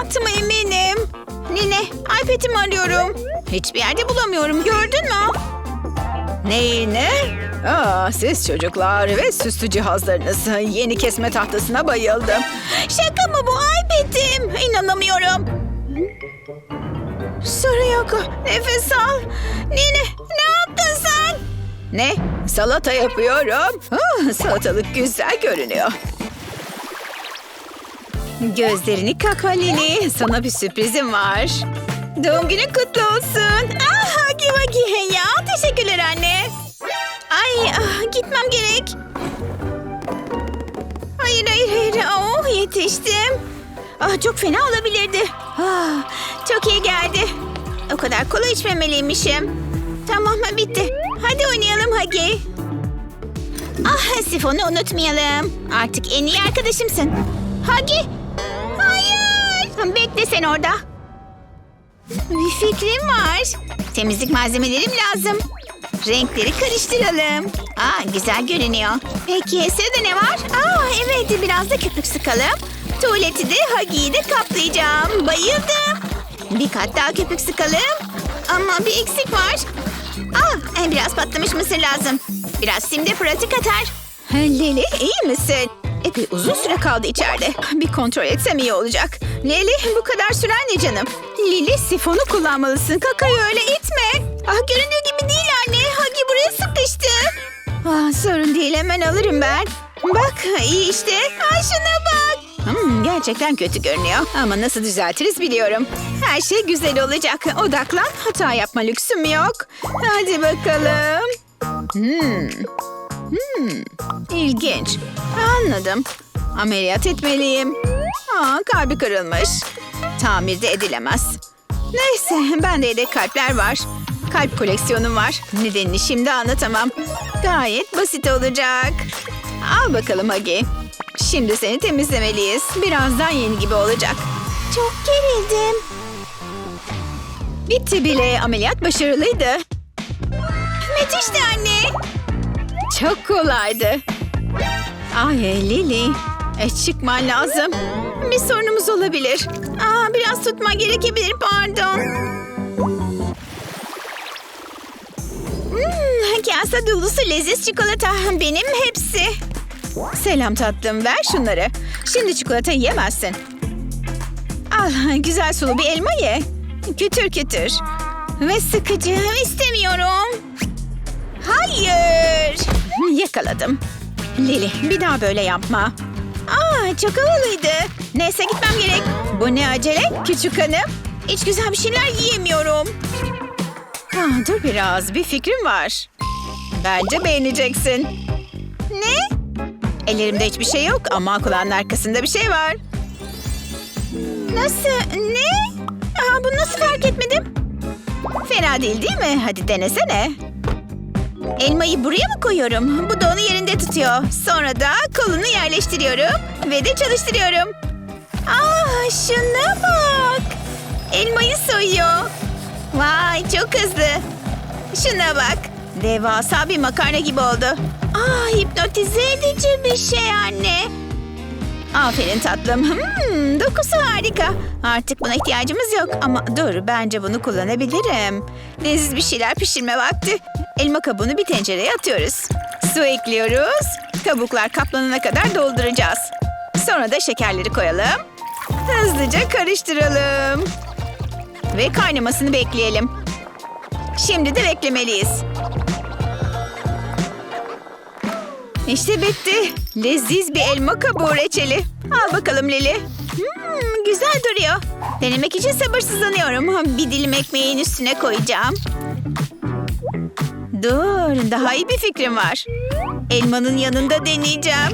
yaptığıma eminim. Nine, iPad'imi arıyorum. Hiçbir yerde bulamıyorum. Gördün mü? Neyi ne? Aa, siz çocuklar ve süslü cihazlarınız. Yeni kesme tahtasına bayıldım. Şaka mı bu iPad'im? İnanamıyorum. Sorun. Nefes al. Nine, ne yaptın sen? Ne? Salata yapıyorum. Ah, salatalık güzel görünüyor. Gözlerini Lili. Sana bir sürprizim var. Doğum günün kutlu olsun. Ah, hagi vagi ya. Teşekkürler anne. Ay, ah, gitmem gerek. Hayır, hayır, hayır. Oh, yetiştim. Ah, çok fena olabilirdi. Ah, çok iyi geldi. O kadar kola içmemeliymişim. Tamam, bitti. Hadi oynayalım Hagi. Ah, sifonu unutmayalım. Artık en iyi arkadaşımsın. Hagi. Bekle sen orada. Bir fikrim var. Temizlik malzemelerim lazım. Renkleri karıştıralım. Aa, güzel görünüyor. Peki sırada ne var? Aa, evet biraz da köpük sıkalım. Tuvaleti de Hagi'yi de kaplayacağım. Bayıldım. Bir kat daha köpük sıkalım. Ama bir eksik var. Aa, biraz patlamış mısır lazım. Biraz sim de pratik atar. Lili iyi misin? Epey uzun süre kaldı içeride. Bir kontrol etsem iyi olacak. Lili bu kadar süren ne canım? Lili sifonu kullanmalısın. Kakayı öyle itme. Ah, göründüğü gibi değil anne. Hagi buraya sıkıştı. Ah, sorun değil hemen alırım ben. Bak iyi işte. Ay şuna bak. Hmm, gerçekten kötü görünüyor. Ama nasıl düzeltiriz biliyorum. Her şey güzel olacak. Odaklan. Hata yapma lüksüm yok. Hadi bakalım. Hmm. Hmm. İlginç. Anladım. Ameliyat etmeliyim. Aa, kalbi kırılmış. Tamirde edilemez. Neyse, bende yedek kalpler var. Kalp koleksiyonum var. Nedenini şimdi anlatamam. Gayet basit olacak. Al bakalım Hagi. Şimdi seni temizlemeliyiz. Birazdan yeni gibi olacak. Çok gerildim. Bitti bile. Ameliyat başarılıydı. Müthişti anne. Çok kolaydı. Ay Lili. E, çıkman lazım. Bir sorunumuz olabilir. Aa, biraz tutma gerekebilir pardon. Hmm, kase dolusu leziz çikolata. Benim hepsi. Selam tatlım ver şunları. Şimdi çikolata yiyemezsin. Al güzel sulu bir elma ye. Kütür kütür. Ve sıkıcı istemiyorum. Hayır. Yakaladım. Lili bir daha böyle yapma. Aa, çok havalıydı. Neyse gitmem gerek. Bu ne acele küçük hanım? Hiç güzel bir şeyler yiyemiyorum. Ah, dur biraz bir fikrim var. Bence beğeneceksin. Ne? Ellerimde hiçbir şey yok ama kulağın arkasında bir şey var. Nasıl? Ne? Aa, bunu nasıl fark etmedim? Fena değil değil mi? Hadi denesene. Elmayı buraya mı koyuyorum? Bu da onu yerinde tutuyor. Sonra da kolunu yerleştiriyorum ve de çalıştırıyorum. Aa, şuna bak. Elmayı soyuyor. Vay çok hızlı. Şuna bak. Devasa bir makarna gibi oldu. Aa, hipnotize edici bir şey anne. Aferin tatlım. Hmm, dokusu harika. Artık buna ihtiyacımız yok ama dur bence bunu kullanabilirim. Leziz bir şeyler pişirme vakti. Elma kabuğunu bir tencereye atıyoruz. Su ekliyoruz. Kabuklar kaplanana kadar dolduracağız. Sonra da şekerleri koyalım. Hızlıca karıştıralım. Ve kaynamasını bekleyelim. Şimdi de beklemeliyiz. İşte bitti. Leziz bir elma kabuğu reçeli. Al bakalım Lili. Hmm, güzel duruyor. Denemek için sabırsızlanıyorum. Bir dilim ekmeğin üstüne koyacağım. Dur, daha iyi bir fikrim var. Elmanın yanında deneyeceğim.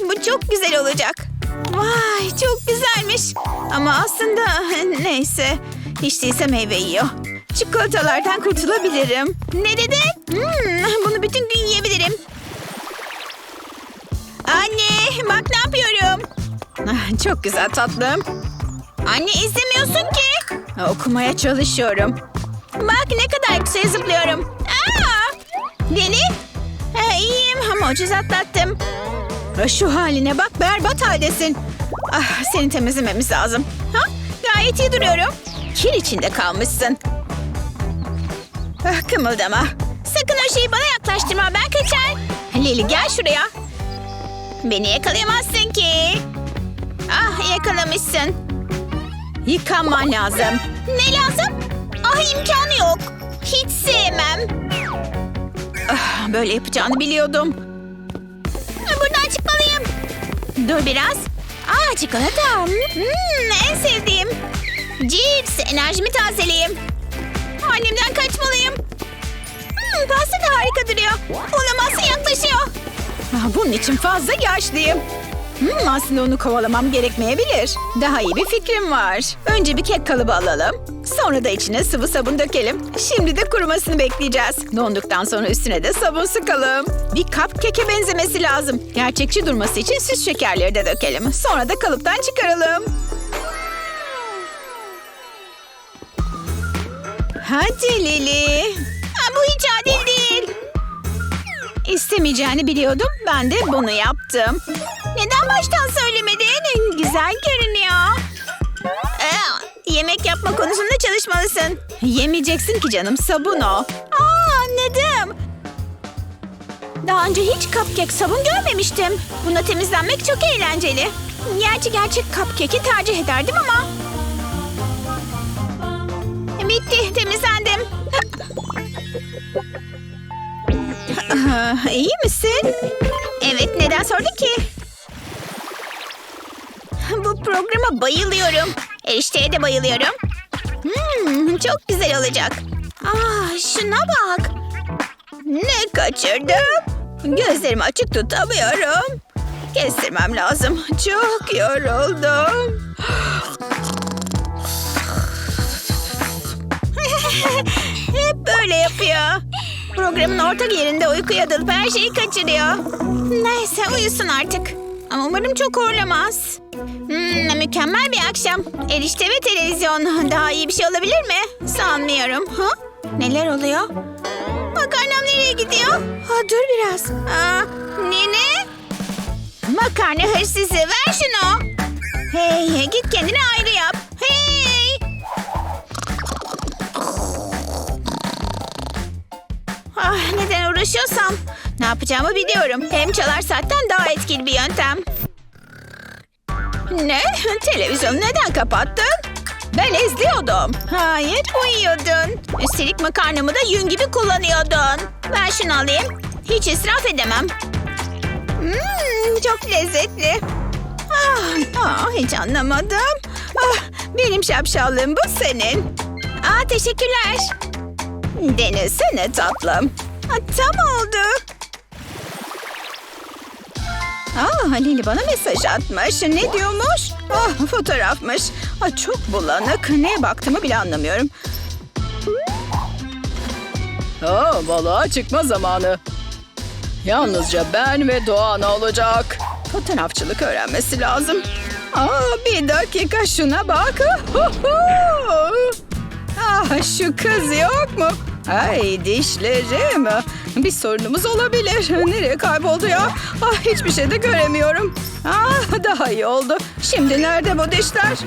Bu çok güzel olacak. Vay çok güzelmiş. Ama aslında neyse. Hiç değilse meyve yiyor. Çikolatalardan kurtulabilirim. Ne dedin? Hmm, bunu bütün gün yiyebilirim. Anne bak ne yapıyorum. Ah, Çok güzel tatlım. Anne izlemiyorsun ki. Okumaya çalışıyorum. Bak ne kadar yüksek zıplıyorum. Aa! Deni? Ha, iyiyim ama ucuz atlattım. Şu haline bak berbat haldesin. Ah, seni temizlememiz lazım. Ha? gayet iyi duruyorum. Kir içinde kalmışsın. Ah, kımıldama. Sakın o şeyi bana yaklaştırma ben kaçar. Lili gel şuraya. Beni yakalayamazsın ki. Ah yakalamışsın. Yıkanman lazım. Ne lazım? Ah imkanı yok. Hiç sevmem. Ah, böyle yapacağını biliyordum. Buradan çıkmalıyım. Dur biraz. Aa çikolata. Hmm, en sevdiğim. Cips. Enerjimi tazeleyeyim. Halimden kaçmalıyım. Hmm, pasta da harika duruyor. Olamazsa yaklaşıyor. Ah, bunun için fazla yaşlıyım. Hmm, aslında onu kovalamam gerekmeyebilir. Daha iyi bir fikrim var. Önce bir kek kalıbı alalım. Sonra da içine sıvı sabun dökelim. Şimdi de kurumasını bekleyeceğiz. Donduktan sonra üstüne de sabun sıkalım. Bir keke benzemesi lazım. Gerçekçi durması için süs şekerleri de dökelim. Sonra da kalıptan çıkaralım. Hadi Lili. Ha, bu hiç adil değil. İstemeyeceğini biliyordum. Ben de bunu yaptım. Neden baştan söylemedin? Güzel görünüyor. Yemek yapma konusunda çalışmalısın. Yemeyeceksin ki canım sabun o. Aa anladım. Daha önce hiç cupcake sabun görmemiştim. Buna temizlenmek çok eğlenceli. Gerçi gerçek cupcake'i tercih ederdim ama. Bitti, temizlendim. İyi misin? Evet, neden sordun ki? Bu programa bayılıyorum. Erişteye de bayılıyorum. Hmm, çok güzel olacak. Aa, şuna bak. Ne kaçırdım? Gözlerimi açık tutamıyorum. Kestirmem lazım. Çok yoruldum. Hep böyle yapıyor. Programın ortak yerinde uykuya dalıp her şeyi kaçırıyor. Neyse uyusun artık. Ama umarım çok horlamaz. Hmm, mükemmel bir akşam. Erişte ve televizyon. Daha iyi bir şey olabilir mi? Sanmıyorum. Ha? Neler oluyor? Makarnam nereye gidiyor? Ha, dur biraz. Aa, nene? Makarna hırsızı ver şunu. Hey git kendine ayrı yap. Hey. Ah, neden uğraşıyorsam ne yapacağımı biliyorum. Hem çalar saatten daha etkili bir yöntem. Ne? Televizyonu neden kapattın? Ben izliyordum. Hayır uyuyordun. Üstelik makarnamı da yün gibi kullanıyordun. Ver şunu alayım. Hiç israf edemem. Hmm, çok lezzetli. Ah, ah, hiç anlamadım. Ah, benim şapşallığım bu senin. Aa, teşekkürler. Denesene tatlım. Ha, tam oldu. Aa, Lili bana mesaj atmış. Ne diyormuş? Ah, fotoğrafmış. Ah, çok bulanık. Neye baktığımı bile anlamıyorum. Aa, balığa çıkma zamanı. Yalnızca ben ve Doğan olacak. Fotoğrafçılık öğrenmesi lazım. Aa, bir dakika şuna bak. ah, şu kız yok mu? Ay dişlerim. Bir sorunumuz olabilir. Nereye kayboldu ya? Ah, hiçbir şey de göremiyorum. Ah, daha iyi oldu. Şimdi nerede bu dişler?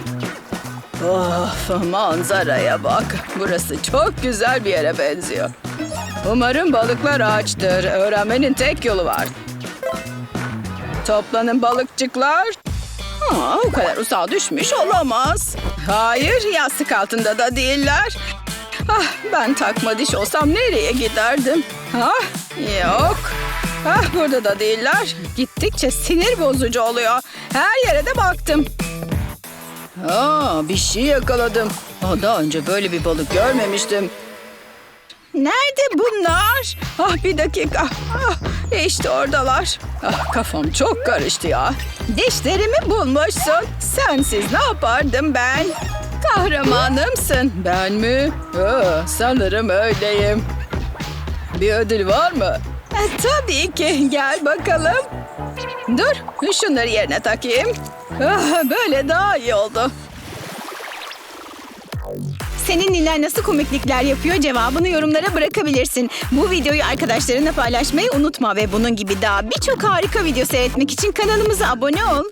Of manzaraya bak. Burası çok güzel bir yere benziyor. Umarım balıklar açtır. Öğrenmenin tek yolu var. Toplanın balıkçıklar. Aa, o kadar uzağa düşmüş olamaz. Hayır, yastık altında da değiller. Ah, ben takma diş olsam nereye giderdim? Ah, yok. Ah, burada da değiller. Gittikçe sinir bozucu oluyor. Her yere de baktım. Aa, bir şey yakaladım. Aa, daha önce böyle bir balık görmemiştim. Nerede bunlar? Ah, bir dakika. Ah, işte oradalar. Ah, kafam çok karıştı ya. Dişlerimi bulmuşsun. Sensiz ne yapardım ben? Kahramanımsın. Ben mi? Aa, sanırım öyleyim. Bir ödül var mı? E, tabii ki. Gel bakalım. Dur, şunları yerine takayım. Ah, böyle daha iyi oldu. Senin Nilay nasıl komiklikler yapıyor cevabını yorumlara bırakabilirsin. Bu videoyu arkadaşlarınla paylaşmayı unutma ve bunun gibi daha birçok harika video seyretmek için kanalımıza abone ol.